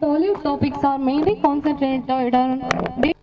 and Tollywood topics are mainly concentrated on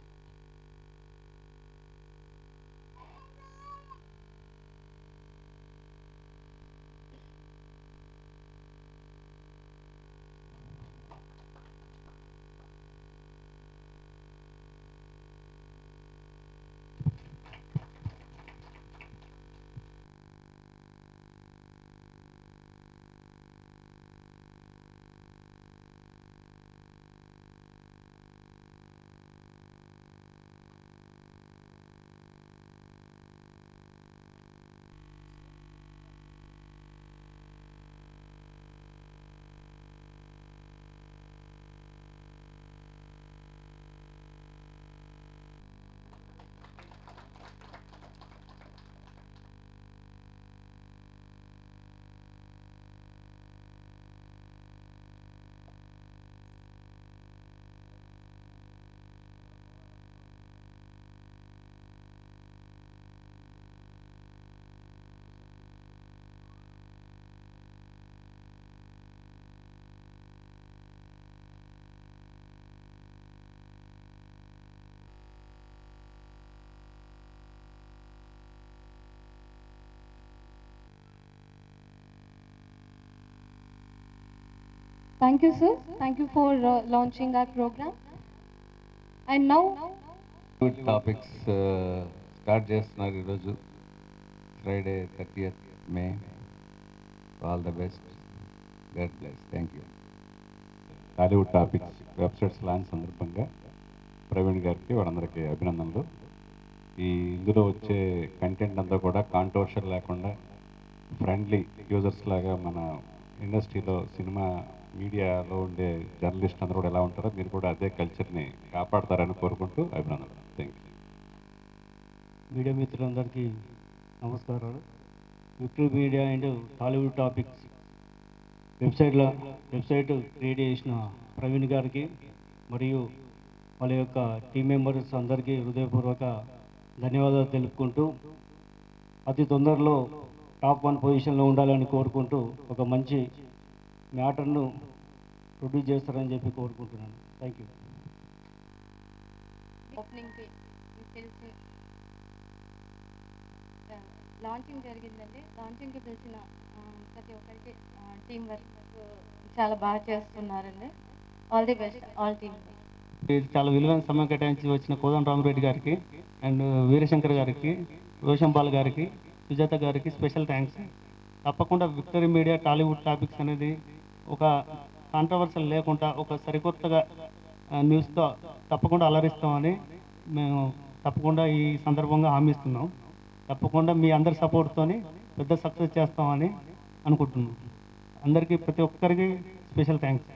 Thank you, sir. Thank you for uh, launching our program. And now, good topics start చేస్తున్నారు ఈరోజు. Friday thirtieth May all the best God bless thank you Tollywood topics websites launch సందర్భంగా ప్రవీణ్ గారికి వాళ్ళందరికీ అభినందనలు. ఈ ఇందులో వచ్చే content అంతా కూడా కాంట్రవర్షియల్ లేకుండా ఫ్రెండ్లీ యూజర్స్ లాగా మన ఇండస్ట్రీలో సినిమా మీడియాలో ఉండే జర్నలిస్ట్ అందరూ కూడా ఎలా ఉంటారో మీరు కూడా అదే కల్చర్ని కాపాడతారని కోరుకుంటూ అభినందనలు. థ్యాంక్ యూ మీడియా మిత్రులందరికీ నమస్కారాలు. YouTube media and Tollywood topics వెబ్సైట్లో వెబ్సైట్ క్రియేట్ చేసిన ప్రవీణ్ గారికి మరియు వాళ్ళ యొక్క టీం మెంబర్స్ అందరికీ హృదయపూర్వక ధన్యవాదాలు తెలుపుకుంటూ అతి తొందరలో టాప్ వన్ పొజిషన్లో ఉండాలని కోరుకుంటూ ఒక మంచి మ్యాటర్ను ప్రొడ్యూస్ చేస్తారని చెప్పి కోరుకుంటున్నాను. థ్యాంక్ యూ లాంచింగ్ జరిగిందండి. లాంచింగ్కి పిలిచిన ప్రతి ఒక్కరికి టీం వర్క్ చాలా బాగా చేస్తున్నారండి. All the best all team చాలా విలువైన సమయం కేటాయించి వచ్చిన కోదం రామరెడ్డి గారికి అండ్ వీరశంకర్ గారికి రోషంపాల్ గారికి సుజాత గారికి స్పెషల్ థ్యాంక్స్ తప్పకుండా విక్టరీ మీడియా టాలీవుడ్ టాపిక్స్ అనేది ఒక కాంట్రవర్సల్ లేకుండా ఒక సరికొత్తగా న్యూస్తో తప్పకుండా అలరిస్తామని మేము తప్పకుండా ఈ సందర్భంగా హామీ ఇస్తున్నాం తప్పకుండా మీ అందరి సపోర్ట్తోని పెద్ద సక్సెస్ చేస్తామని అనుకుంటున్నాం. అందరికీ ప్రతి ఒక్కరికి స్పెషల్ థ్యాంక్స్.